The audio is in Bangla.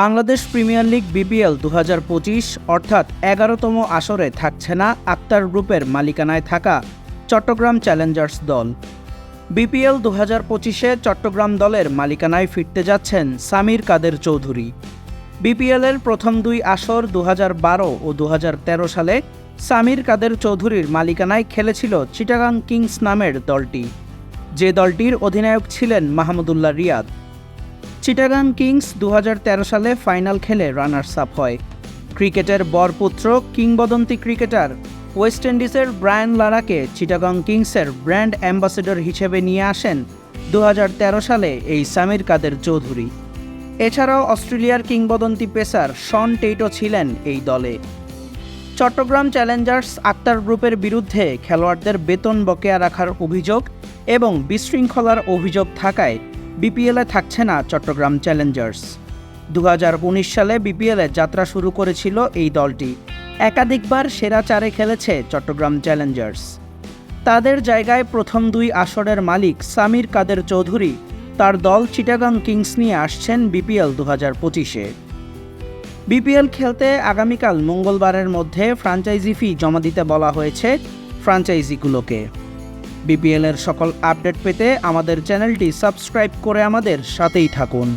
বাংলাদেশ প্রিমিয়ার লিগ বিপিএল দু হাজার পঁচিশ, অর্থাৎ এগারোতম আসরে থাকছে না আক্তার গ্রুপের মালিকানায় থাকা চট্টগ্রাম চ্যালেঞ্জার্স দল। বিপিএল দু হাজার পঁচিশে চট্টগ্রাম দলের মালিকানায় ফিরতে যাচ্ছেন সামির কাদের চৌধুরী। বিপিএলের প্রথম দুই আসর দু হাজার বারো ও দু হাজার তেরো সালে সামির কাদের চৌধুরীর মালিকানায় খেলেছিল চিটাগাং কিংস নামের দলটি। যে দলটির অধিনায়ক ছিলেন মাহমুদুল্লাহ রিয়াদ। চিটাগাং কিংস দু হাজার তেরো সালে ফাইনাল খেলে রানার্স আপ হয়। ক্রিকেটের বরপুত্র কিংবদন্তি ক্রিকেটার ওয়েস্ট ইন্ডিজের ব্রায়ান লারাকে চিটাগাং কিংসের ব্র্যান্ড অ্যাম্বাসেডর হিসেবে নিয়ে আসেন দু হাজার তেরো সালে এই সামির কাদের চৌধুরী। এছাড়াও অস্ট্রেলিয়ার কিংবদন্তি পেসার শন টেইটো ছিলেন এই দলে। চট্টগ্রাম চ্যালেঞ্জার্স আক্তার গ্রুপের বিরুদ্ধে খেলোয়াড়দের বেতন বকেয়া রাখার অভিযোগ এবং বিশৃঙ্খলার অভিযোগ থাকায় বিপিএলে থাকছে না চট্টগ্রাম চ্যালেঞ্জার্স। দু হাজার উনিশ সালে বিপিএলে যাত্রা শুরু করেছিল এই দলটি। একাধিকবার সেরা চারে খেলেছে চট্টগ্রাম চ্যালেঞ্জার্স। তাদের জায়গায় প্রথম দুই আসরের মালিক সামির কাদের চৌধুরী, তার দল চিটাগাং কিংস নিয়ে আসছেন বিপিএল দু হাজার পঁচিশে। বিপিএল খেলতে আগামীকাল মঙ্গলবারের মধ্যে ফ্র্যাঞ্চাইজি ফি জমা দিতে বলা হয়েছে ফ্র্যাঞ্চাইজিগুলোকে বিপিএলের সকল আপডেট পেতে আমাদের চ্যানেলটি সাবস্ক্রাইব করে আমাদের সাথেই থাকুন।